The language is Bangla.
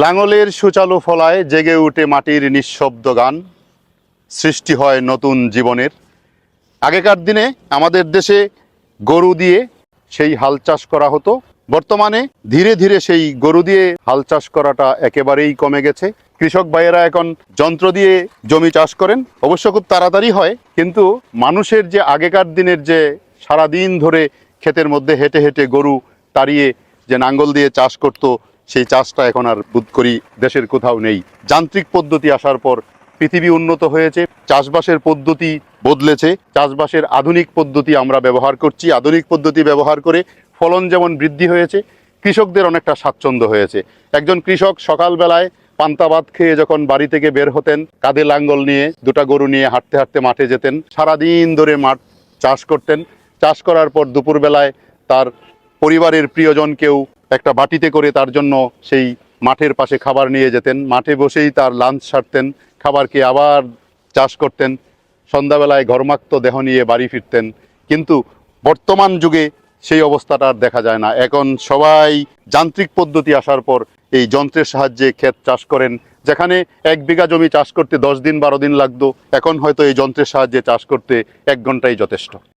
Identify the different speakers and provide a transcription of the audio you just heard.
Speaker 1: লাঙলের সুচালু ফলায় জেগে উঠে মাটির নিঃশব্দ গান। সৃষ্টি হয় নতুন জীবনের। আগেকার দিনে আমাদের দেশে গরু দিয়ে সেই হাল চাষ করা হতো। বর্তমানে ধীরে ধীরে সেই গরু দিয়ে হাল চাষ করাটা একেবারেই কমে গেছে। কৃষক ভাইয়েরা এখন যন্ত্র দিয়ে জমি চাষ করেন। অবশ্য খুব তাড়াতাড়ি হয়, কিন্তু মানুষের যে আগেকার দিনের যে সারাদিন ধরে ক্ষেতের মধ্যে হেঁটে হেঁটে গরু তাড়িয়ে যে নাঙ্গল দিয়ে চাষ করতো সেই চাষটা এখন আর বোধ করি দেশের কোথাও নেই। যান্ত্রিক পদ্ধতি আসার পর পৃথিবী উন্নত হয়েছে, চাষবাসের পদ্ধতি বদলেছে, চাষবাসের আধুনিক পদ্ধতি আমরা ব্যবহার করছি, আধুনিক পদ্ধতি ব্যবহার করে ফলন যেমন বৃদ্ধি হয়েছে, কৃষকদের অনেকটা স্বাচ্ছন্দ্য হয়েছে। একজন কৃষক সকালবেলায় পান্তা ভাত খেয়ে যখন বাড়ি থেকে বের হতেন, কাঁধে লাঙ্গল নিয়ে দুটা গরু নিয়ে হাঁটতে হাঁটতে মাঠে যেতেন, সারাদিন ধরে মাঠ চাষ করতেন। চাষ করার পর দুপুরবেলায় তার পরিবারের প্রিয়জনকেও একটা বাটিতে করে তার জন্য সেই মাঠের পাশে খাবার নিয়ে যেতেন। মাঠে বসেই তার লাঞ্চ সারতেন, খাবার খেয়ে আবার চাষ করতেন। সন্ধ্যাবেলায় ঘরমাক্ত দেহ নিয়ে বাড়ি ফিরতেন। কিন্তু বর্তমান যুগে সেই অবস্থাটা আর দেখা যায় না। এখন সবাই যান্ত্রিক পদ্ধতি আসার পর এই যন্ত্রের সাহায্যে ক্ষেত চাষ করেন, যেখানে এক বিঘা জমি চাষ করতে দশ দিন বারো দিন লাগতো। এখন হয়তো এই যন্ত্রের সাহায্যে চাষ করতে এক ঘন্টাই যথেষ্ট।